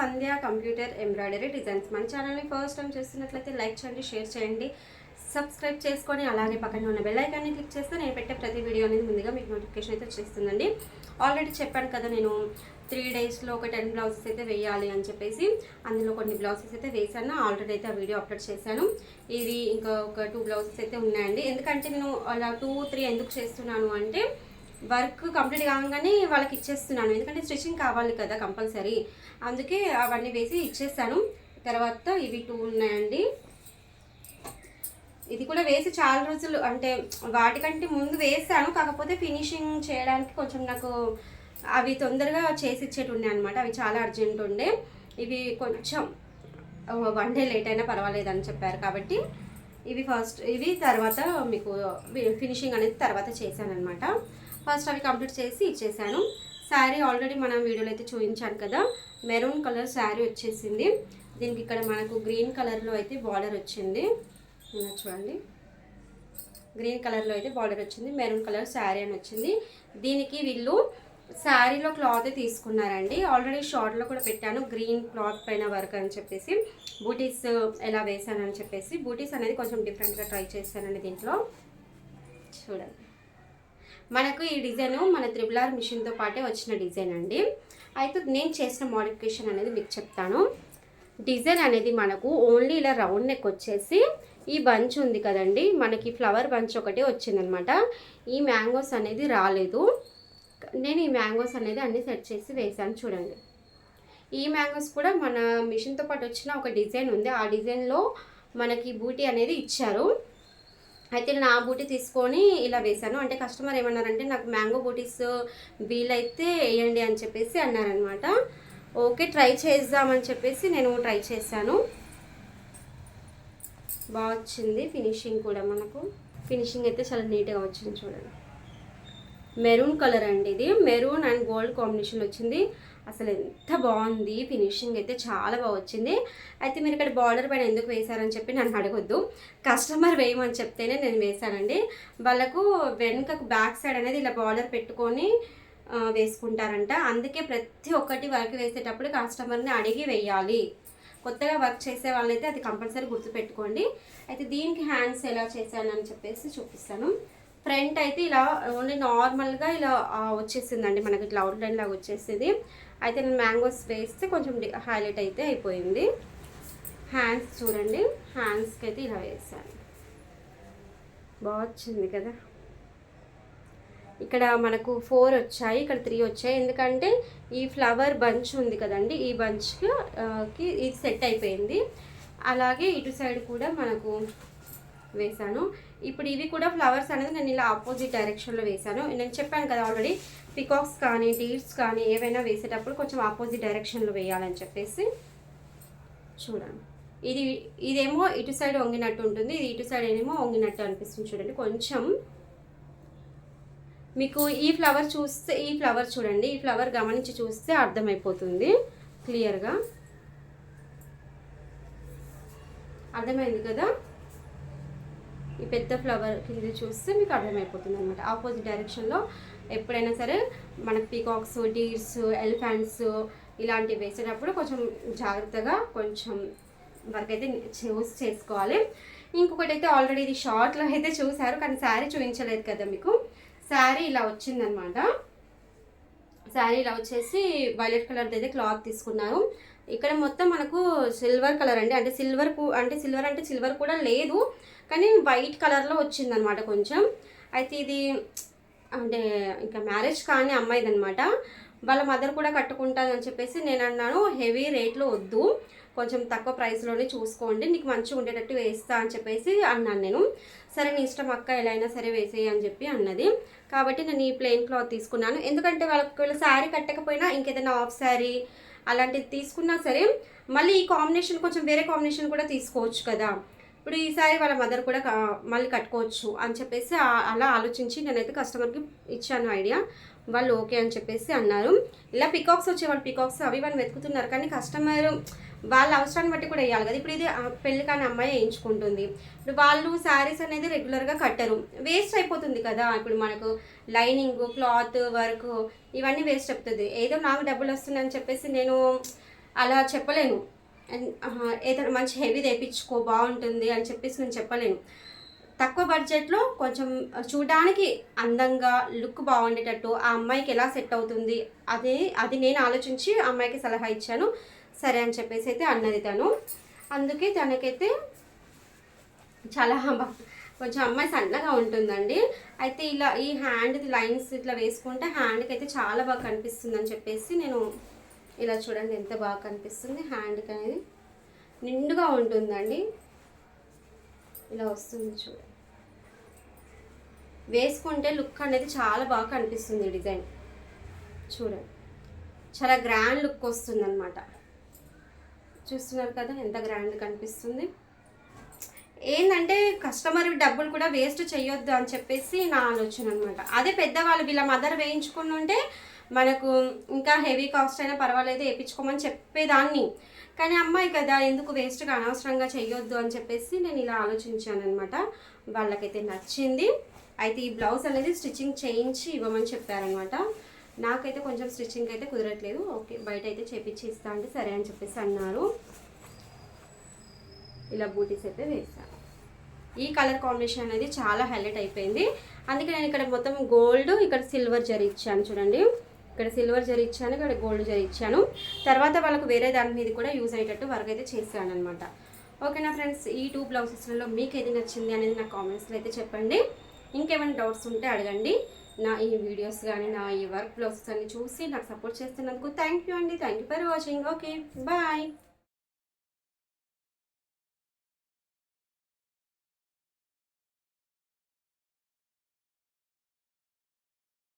సంధ్య computer embroidery designs. మన ఛానల్ని first time చేస్తున్నట్లయితే లైక్ చేయండి షేర్ చేయండి. సబ్స్క్రైబ్ చేసుకొని అలాగే పక్కన ఉన్న బెల్ ఐకాన్ని క్లిక్ చేస్తే నేను పెట్టే ప్రతి వీడియో అనేది ముందుగా మీకు నోటిఫికేషన్ అయితే వచ్చేస్తుందండి. ఆల్రెడీ చెప్పాను కదా నేను త్రీ డేస్లో ఒక టెన్ బ్లౌజెస్ అయితే వేయాలి అని చెప్పేసి. అందులో కొన్ని బ్లౌజెస్ అయితే వేసాను ఆల్రెడీ అయితే ఆ వీడియో అప్లోడ్ చేశాను. ఇది ఇంకా ఒక టూ బ్లౌజెస్ అయితే ఉన్నాయండి. ఎందుకంటే నేను అలా టూ త్రీ ఎందుకు చేస్తున్నాను అంటే వర్క్ కంప్లీట్ కాగానే వాళ్ళకి ఇచ్చేస్తున్నాను. ఎందుకంటే స్టిచ్చింగ్ కావాలి కదా కంపల్సరీ. అందుకే అవన్నీ వేసి ఇచ్చేస్తాను. తర్వాత ఇవి టూ ఉన్నాయండి. ఇది కూడా వేసి చాలా రోజులు అంటే వాటికంటే ముందు వేసాను. కాకపోతే ఫినిషింగ్ చేయడానికి కొంచెం నాకు అవి తొందరగా చేసి ఇచ్చేటి ఉండే అనమాట అవి చాలా అర్జెంట్ ఉండే. ఇవి కొంచెం వన్ డే లేట్ అయినా పర్వాలేదు అని చెప్పారు కాబట్టి ఇవి ఫస్ట్ ఇవి తర్వాత మీకు ఫినిషింగ్ అనేది తర్వాత చేశాను అనమాట ఫస్ట్ అవి కంప్లీట్ చేసి ఇచ్చేసాను. శారీ ఆల్రెడీ మనం వీడియోలో అయితే చూపించాను కదా. మెరూన్ కలర్ శారీ వచ్చేసింది. దీనికి ఇక్కడ మనకు గ్రీన్ కలర్లో అయితే బార్డర్ వచ్చింది. చూడండి. గ్రీన్ కలర్లో అయితే బార్డర్ వచ్చింది. మెరూన్ కలర్ శారీ అని వచ్చింది. దీనికి వీళ్ళు శారీలో క్లాత్ తీసుకున్నారండి. ఆల్రెడీ షార్ట్లో కూడా పెట్టాను. గ్రీన్ క్లాత్ పైన వర్క్ అని చెప్పేసి బూటీస్ ఎలా వేసానని చెప్పేసి బూటీస్ అనేది కొంచెం డిఫరెంట్గా ట్రై చేశానండి దీంట్లో. చూడండి. మనకు ఈ డిజైన్ మన త్రిబులార్ మిషన్తో పాటే వచ్చిన డిజైన్ అండి. అయితే నేను చేసిన మోడిఫికేషన్ అనేది మీకు చెప్తాను. డిజైన్ అనేది మనకు ఓన్లీ ఇలా రౌండ్ నెక్ వచ్చేసి ఈ బంచ్ ఉంది కదండి. మనకి ఫ్లవర్ బంచ్ ఒకటే వచ్చిందనమాట. ఈ మ్యాంగోస్ అనేది రాలేదు. నేను ఈ మ్యాంగోస్ అనేది అన్ని సెట్ చేసి వేసాను చూడండి. ఈ మ్యాంగోస్ కూడా మన మిషన్తో పాటు వచ్చిన ఒక డిజైన్ ఉంది. ఆ డిజైన్లో మనకి బూటీ అనేది ఇచ్చారు. అయితే నేను ఆ బూటీ తీసుకొని ఇలా వేశాను. అంటే కస్టమర్ ఏమన్నారంటే నాకు మ్యాంగో బూటీస్ వీలైతే వేయండి అని చెప్పేసి అన్నారనమాట ఓకే ట్రై చేద్దామని చెప్పేసి నేను ట్రై చేశాను. బాగా వచ్చింది ఫినిషింగ్ కూడా మనకు. ఫినిషింగ్ అయితే చాలా నీట్గా వచ్చింది చూడండి. మెరూన్ కలర్ అండి ఇది. మెరూన్ అండ్ గోల్డ్ కాంబినేషన్ వచ్చింది. అసలు ఎంత బాగుంది ఫినిషింగ్ అయితే చాలా బాగా వచ్చింది. అయితే మీరు ఇక్కడ బార్డర్ పైన ఎందుకు వేశారని చెప్పి నన్ను అడగొద్దు. కస్టమర్ వేయమని చెప్తేనే నేను వేశానండి. వాళ్ళకు వెనుకకు బ్యాక్ సైడ్ అనేది ఇలా బార్డర్ పెట్టుకొని వేసుకుంటారంట. అందుకే ప్రతి ఒక్కటి వర్క్ వేసేటప్పుడు కస్టమర్ని అడిగి వేయాలి. కొత్తగా వర్క్ చేసే వాళ్ళైతే అది కంపల్సరీ గుర్తుపెట్టుకోండి. అయితే దీనికి హ్యాండ్స్ ఎలా చేశానని చెప్పేసి చూపిస్తాను. ఫ్రంట్ అయితే ఇలా ఓన్లీ నార్మల్గా ఇలా వచ్చేసిందండి మనకి ఇట్లా అవుట్లైన్ లాగా వచ్చేసింది. అయితే నేను మ్యాంగోస్ వేస్తే కొంచెం హైలైట్ అయితే అయిపోయింది. హ్యాండ్స్ చూడండి. హ్యాండ్స్కి అయితే ఇలా వేసాను. బాగా వచ్చింది కదా. ఇక్కడ మనకు ఫోర్ వచ్చాయి ఇక్కడ త్రీ వచ్చాయి. ఎందుకంటే ఈ ఫ్లవర్ బంచ్ ఉంది కదండి ఈ బంచ్కి కి ఇది సెట్ అయిపోయింది. అలాగే ఇటు సైడ్ కూడా మనకు వేశాను. ఇప్పుడు ఇవి కూడా ఫ్లవర్స్ అనేది నేను ఇలా ఆపోజిట్ డైరెక్షన్లో వేశాను. నేను చెప్పాను కదా ఆల్రెడీ పికాక్స్ కానీ డీడ్స్ కానీ ఏవైనా వేసేటప్పుడు కొంచెం ఆపోజిట్ డైరెక్షన్లో వేయాలని చెప్పేసి. చూడండి. ఇది ఇదేమో ఇటు సైడ్ వంగినట్టు ఉంటుంది ఇది ఇటు సైడ్ ఏమో వంగినట్టు అనిపిస్తుంది చూడండి. కొంచెం మీకు ఈ ఫ్లవర్ చూస్తే ఈ ఫ్లవర్ చూడండి ఈ ఫ్లవర్ గమనించి చూస్తే అర్థమైపోతుంది. క్లియర్గా అర్థమైంది కదా? పెద్ద ఫ్లవర్ కింద చూస్తే మీకు అర్థమైపోతుంది అనమాట ఆపోజిట్ డైరెక్షన్లో ఎప్పుడైనా సరే మన పీకాక్స్ డీర్స్ ఎలిఫెంట్స్ ఇలాంటివి వేసేటప్పుడు కొంచెం జాగ్రత్తగా కొంచెం వర్క్ అయితే చూస్ చేసుకోవాలి. ఇంకొకటి అయితే ఆల్రెడీ ఇది షార్ట్లో అయితే చూసారు కానీ శారీ చూపించలేదు కదా మీకు. శారీ ఇలా వచ్చిందనమాట శారీ ఇలా వచ్చేసి వైలెట్ కలర్ అయితే క్లాత్ తీసుకున్నాను ఇక్కడ మొత్తం మనకు సిల్వర్ కలర్ అండి. అంటే సిల్వర్ అంటే సిల్వర్ అంటే సిల్వర్ కూడా లేదు. కానీ వైట్ కలర్లో వచ్చిందనమాట కొంచెం. అయితే ఇది అంటే ఇంకా మ్యారేజ్ కానీ అమ్మాయిది అనమాట వాళ్ళ మదర్ కూడా కట్టుకుంటానని చెప్పేసి నేను అన్నాను హెవీ రేట్లో వద్దు. కొంచెం తక్కువ ప్రైస్లోనే చూసుకోండి. నీకు మంచిగా ఉండేటట్టు వేస్తా అని చెప్పేసి అన్నాను నేను. సరే నీ ఇష్టం అక్క ఎలా అయినా సరే వేసేయి అని చెప్పి అన్నది. కాబట్టి నేను ఈ ప్లెయిన్ క్లాత్ తీసుకున్నాను. ఎందుకంటే వాళ్ళకి ఒకవేళ శారీ కట్టకపోయినా ఇంకేదైనా ఆఫ్ శారీ అలాంటిది తీసుకున్నా సరే మళ్ళీ ఈ కాంబినేషన్ కొంచెం వేరే కాంబినేషన్ కూడా తీసుకోవచ్చు కదా. ఇప్పుడు ఈసారి వాళ్ళ మదర్ కూడా మళ్ళీ కట్టుకోవచ్చు అని చెప్పేసి అలా ఆలోచించి నేనైతే కస్టమర్కి ఇచ్చాను ఐడియా వాళ్ళు ఓకే అని చెప్పేసి అన్నారు. ఇలా పికాక్స్ వచ్చే వాళ్ళు పికాక్స్ అవి వాళ్ళు వెతుకుతున్నారు. కానీ కస్టమర్ వాళ్ళ అవసరాన్ని బట్టి కూడా వేయాలి కదా. ఇప్పుడు ఇది పెళ్ళి కాని అమ్మాయి వేయించుకుంటుంది. ఇప్పుడు వాళ్ళు శారీస్ అనేది రెగ్యులర్గా కట్టరు. వేస్ట్ అయిపోతుంది కదా. ఇప్పుడు మనకు లైనింగ్ క్లాత్ వర్క్ ఇవన్నీ వేస్ట్ అవుతుంది ఏదో నాకు డబ్బులు వస్తుందని చెప్పేసి నేను అలా చెప్పలేను. ఏదైనా మంచి హెవీ తెప్పించుకో బాగుంటుంది అని చెప్పేసి నేను చెప్పలేను. తక్కువ బడ్జెట్లో కొంచెం చూడడానికి అందంగా లుక్ బాగుండేటట్టు ఆ అమ్మాయికి ఎలా సెట్ అవుతుంది అదే అది నేను ఆలోచించి ఆ అమ్మాయికి సలహా ఇచ్చాను. సరే అని చెప్పేసి అయితే అన్నది తను. అందుకే తనకైతే చాలా కొంచెం అమ్మాయి సన్నగా ఉంటుందండి. అయితే ఇలా ఈ హ్యాండ్ లైన్స్ ఇట్లా వేసుకుంటే హ్యాండ్కి అయితే చాలా బాగా కనిపిస్తుంది అని చెప్పేసి నేను ఇలా చూడండి ఎంత బాగా కనిపిస్తుంది. హ్యాండ్కి అనేది నిండుగా ఉంటుందండి. ఇలా వస్తుంది చూడండి. వేసుకుంటే లుక్ అనేది చాలా బాగా కనిపిస్తుంది ఈ డిజైన్. చూడండి. చాలా గ్రాండ్ లుక్ వస్తుంది అనమాట చూస్తున్నారు కదా ఎంత గ్రాండ్ కనిపిస్తుంది. ఏంటంటే కస్టమర్ డబ్బులు కూడా వేస్ట్ చేయొద్దు అని చెప్పేసి నా ఆలోచన అనమాట అదే పెద్దవాళ్ళు వీళ్ళ మదర్ వేయించుకుని ఉంటే మనకు ఇంకా హెవీ కాస్ట్ అయినా పర్వాలేదు వేయించుకోమని చెప్పేదాన్ని. కానీ అమ్మాయి కదా ఎందుకు వేస్ట్గా అనవసరంగా చేయొద్దు అని చెప్పేసి నేను ఇలా ఆలోచించాను అనమాట వాళ్ళకైతే నచ్చింది. అయితే ఈ బ్లౌజ్ అనేది స్టిచ్చింగ్ చేయించి ఇవ్వమని చెప్పారనమాట. నాకైతే కొంచెం స్టిచ్చింగ్ అయితే కుదరట్లేదు. ఓకే బయట అయితే చేపించి ఇస్తా అంటే సరే అని చెప్పేసి అన్నారు. ఇలా బూటీస్ అయితే వేసాను ఈ కలర్ కాంబినేషన్ అనేది చాలా హైలైట్ అయిపోయింది. అందుకే నేను ఇక్కడ మొత్తం గోల్డ్ ఇక్కడ సిల్వర్ జరి ఇచ్చాను చూడండి. ఇక్కడ సిల్వర్ జరి ఇచ్చాను ఇక్కడ గోల్డ్ జరి ఇచ్చాను. తర్వాత వాళ్ళకు వేరే దాని మీద కూడా యూజ్ అయ్యేటట్టు వర్క్ అయితే చేశాను అనమాట ఓకేనా ఫ్రెండ్స్ ఈ టూ బ్లౌజెస్లలో మీకు ఏది నచ్చింది అనేది నా కామెంట్స్లో అయితే చెప్పండి. ఇంకేమైనా డౌట్స్ ఉంటే అడగండి. నా ఈ వీడియోస్ కానీ నా ఈ వర్క్ బ్లౌజెస్ అన్ని చూసి నాకు సపోర్ట్ చేస్తున్నందుకు థ్యాంక్ యూ అండి. Thank you for watching. Okay bye.